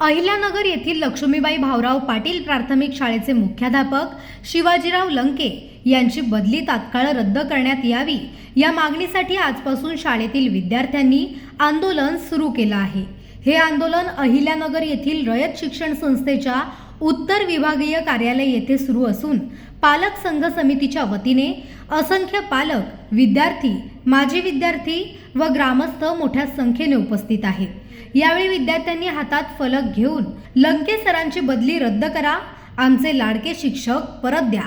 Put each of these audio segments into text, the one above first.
अहिल्यानगर येथील लक्ष्मीबाई भाऊराव पाटील प्राथमिक शाळेचे मुख्याध्यापक शिवाजीराव लंके यांची बदली तात्काळ रद्द करण्यात यावी या मागणीसाठी आजपासून शाळेतील विद्यार्थ्यांनी आंदोलन सुरू केलं आहे. हे आंदोलन अहिल्यानगर येथील रयत शिक्षण संस्थेच्या उत्तर विभागीय कार्यालय येथे सुरू असून पालक संघ समितीच्या वतीने असंख्य पालक विद्यार्थी माजी विद्यार्थी व ग्रामस्थ मोठ्या संख्येने उपस्थित आहेत. यावेळी विद्यार्थ्यांनी हातात फलक घेऊन लंके सरांची बदली रद्द करा आमचे लाडके शिक्षक परत द्या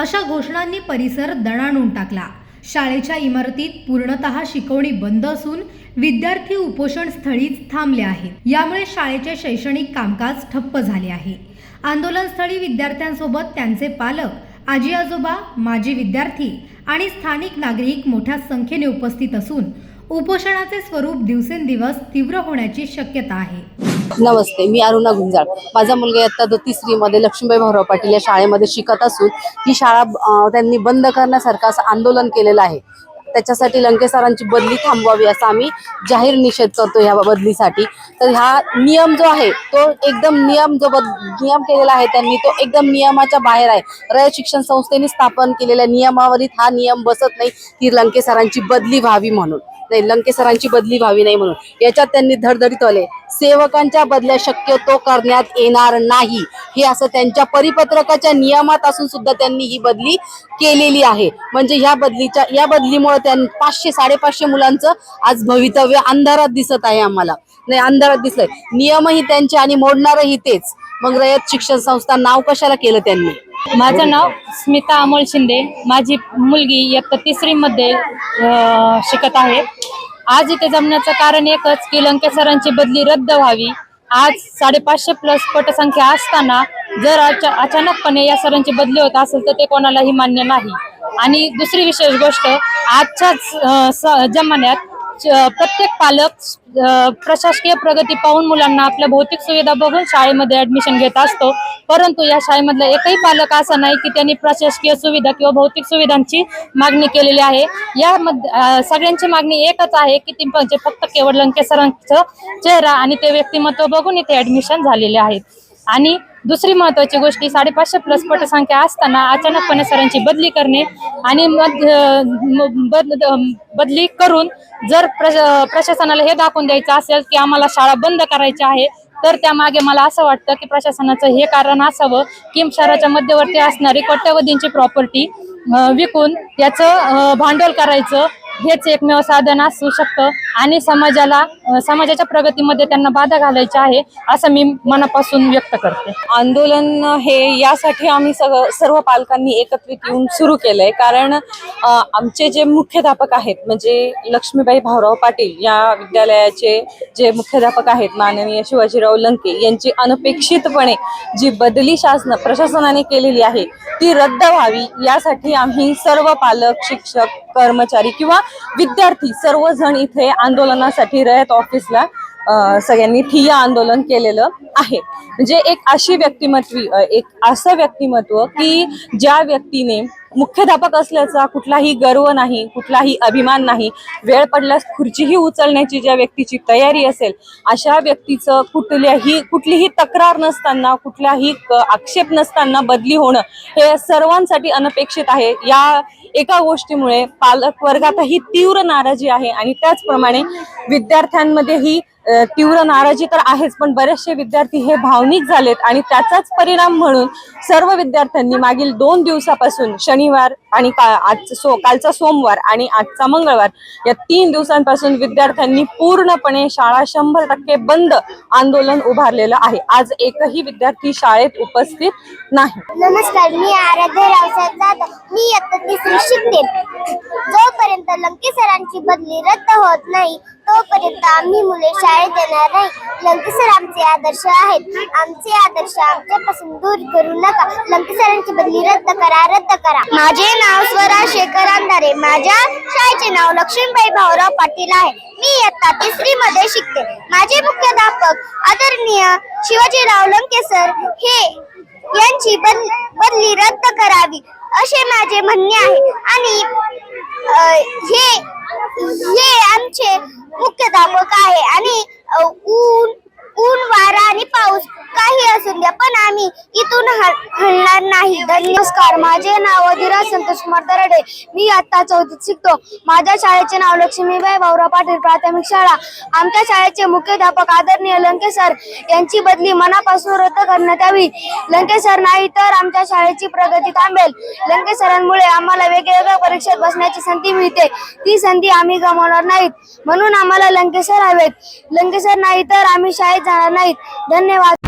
अशा घोषणांनी परिसर दणाणून टाकला. शाळेच्या इमारतीत पूर्णतः शिकवणी बंद असून विद्यार्थी उपोषण स्थळीच थांबले आहेत. यामुळे शाळेचे शैक्षणिक कामकाज ठप्प झाले आहे. आंदोलनस्थळी विद्यार्थ्यांसोबत त्यांचे पालक आजी आजोबा माजी विद्यार्थी आणि स्थानिक नागरिक मोठ्या संख्येने उपस्थित असून उपोषणाचे स्वरूप दिवसेंदिवस तीव्र होण्याची शक्यता आहे. नमस्ते मी अरुणा गुंजाळ. माझा मुलगा इयत्ता द तिसरीमध्ये लक्ष्मीबाई भाऊराव पाटील या शाळेमध्ये शिकत असून ही शाळा त्यांनी बंद करण्यासारखं असं आंदोलन केलेलं आहे. त्याच्यासाठी लंके सरांची बदली थांबवावी असा आम्ही जाहीर निषेध करतो ह्या बदलीसाठी. तर हा नियम जो आहे तो एकदम नियम जो बद नियम केलेला आहे त्यांनी तो एकदम नियमाच्या बाहेर आहे. रयत शिक्षण संस्थेने स्थापन केलेल्या नियमावलीत हा नियम बसत नाही की लंके सरांची बदली व्हावी म्हणून. नाही लंके सरांची बदली व्हावी नाही म्हणून. याच्यात त्यांनी धडधडीत आले. सेवकांच्या बदल्या शक्यतो करण्यात येणार नाही. हे असं त्यांच्या परिपत्रकाच्या नियमात असून सुद्धा त्यांनी ही बदली केलेली आहे. म्हणजे ह्या बदलीच्या या बदलीमुळे त्यां पाचशे साडेपाचशे मुलांचं आज भवितव्य अंधारात दिसत आहे आम्हाला. नाही अंधारात दिसलंय. नियमही त्यांचे आणि मोडणारही तेच. मग रयत शिक्षण संस्था नाव कशाला केलं त्यांनी? माझं नाव स्मिता अमोल शिंदे. माझी मुलगी इयत्ता तिसरीमध्ये अ, शिकत आहे. आज इथे जमण्याचं कारण एकच की लंके सरांची बदली रद्द व्हावी. आज साडेपाचशे प्लस पटसंख्या असताना जर अचा अचानकपणे या सरांची बदली होत असेल तर ते कोणालाही मान्य नाही. आणि दुसरी विशेष गोष्ट आजच्याच जमान्यात प्रत्येक पालक प्रशासकीय प्रगती पाहून मुलांना आपल्या भौतिक सुविधा बघून शाळेमध्ये ऍडमिशन घेत असतो. परंतु या शाळेमधला एकही पालक असा नाही की त्यांनी प्रशासकीय सुविधा किंवा भौतिक सुविधांची मागणी केलेली आहे. यामध्ये सगळ्यांची मागणी एकच आहे की ती म्हणजे फक्त केवळ लंकेसरांचं चेहरा आणि ते व्यक्तिमत्व बघून इथे ऍडमिशन झालेले आहेत. आणि दुसरी महत्वाची गोष्टी साडेपाचशे प्लस पटसंख्या असताना अचानकपणे सरांची बदली करणे आणि मग बद- बदली करून जर प्रशासनाला हे दाखवून द्यायचं असेल की आम्हाला शाळा बंद करायची आहे तर त्यामागे मला असं वाटतं की प्रशासनाचं हे कारण असावं की शहराच्या मध्यवर्ती असणारी कोट्यवधींची प्रॉपर्टी विकून त्याचं भांडवल करायचं हेच एकमेव साधन असू शकतं. आणि समाजाला समाजाच्या प्रगतीमध्ये त्यांना बाधा घालायची आहे असं मी मनापासून व्यक्त करते. आंदोलन हे यासाठी आम्ही सगळं सर्व पालकांनी एकत्रित येऊन सुरू केलंय. कारण आमचे जे मुख्याध्यापक आहेत म्हणजे लक्ष्मीबाई भाऊराव पाटील या विद्यालयाचे जे मुख्याध्यापक आहेत माननीय शिवाजीराव लंके यांची अनपेक्षितपणे जी बदली शासन प्रशासनाने केलेली आहे ती रद्द व्हावी यासाठी आम्ही सर्व पालक शिक्षक कर्मचारी किंवा विद्यार्थी सर्वजण इथे आंदोलनासाठी रयत ऑफिसला सगळ्यांनी ठिय्या आंदोलन केलेलं आहे. म्हणजे एक अशी व्यक्तिमत्व एक असं व्यक्तिमत्व की ज्या व्यक्तीने मुख्याध्यापक असल्याचा कुठलाही गर्व नाही कुठलाही अभिमान नाही वेळ पडल्यास खुर्चीही उचलण्याची ज्या व्यक्तीची तयारी असेल अशा व्यक्तीचं कुठल्याही कुठलीही तक्रार नसताना कुठलाही आक्षेप नसताना बदली होणं हे सर्वांसाठी अनपेक्षित आहे. या एका गोष्टीमुळे पालक वर्गातही तीव्र नाराजी आहे आणि त्याचप्रमाणे विद्यार्थ्यांमध्येही तीव्र नाराजी तर आहेच पण बरेचसे विद्यार्थी हे भावनिक झालेत आणि त्याचाच परिणाम म्हणून सर्व विद्यार्थ्यांनी मागील दोन दिवसापासून शनिवार आणि का आज सो कालचा सोमवार आणि आजचा मंगळवार या तीन दिवसांपासून विद्यार्थ्यांनी पूर्णपणे शाळा शंभर टक्के बंद आंदोलन उभारलेलं आहे. आज एकही विद्यार्थी शाळेत उपस्थित नाही. नमस्कार मी आराध्य रावसाहेब जाधव मी तिसरी शिकते. जोपर्यंत लंके सरांची बदली रद्द होत नाही तोपर्यंत आम्ही मुले शाळेत येणार नाही लंके सर आमचे आदर्श आहेत. आमचे आदर्श आमच्यापासून दूर करू नका. लंके सरांची बदली रद्द करा रद्द करा. माझे नाव स्वरा शेखर अंधारे. माझ्या शाळेचे नाव लक्ष्मीबाई भाऊराव पाटील आहे. मी इयत्ता तिसरी मध्ये शिकते. माझे मुख्याध्यापक आदरणीय शिवाजीराव लंके सर हे यांची बद- बदली रद्द करावी असे माझे म्हणणे आहे. आणि हे हे आमचे मुख्य धामक आहे. आणि ऊन ऊन वारा आणि पाऊस काही असून द्या इथून हलणार नाही. नमस्कार. माझे नाव अधिराज संतोष कुमार दराडे मी आता चौथीत शिकतो. माझ्या शाळेचे नाव लक्ष्मीबाई भाऊराव पाटील प्राथमिक शाळा. आमच्या शाळेचे मुख्याध्यापक आदरणीय लंके सर यांची बदली मनापासून रद्द करण्यात यावी. लंके सर नाही तर आमच्या शाळेची प्रगती थांबेल. लंके सरांमुळे आम्हाला वेगवेगळ्या परीक्षेत बसण्याची संधी मिळते. ती संधी आम्ही गमावणार नाहीत. म्हणून आम्हाला लंके सर हवेत. लंके सर नाही तर आम्ही शाळेत जाणार नाहीत. धन्यवाद.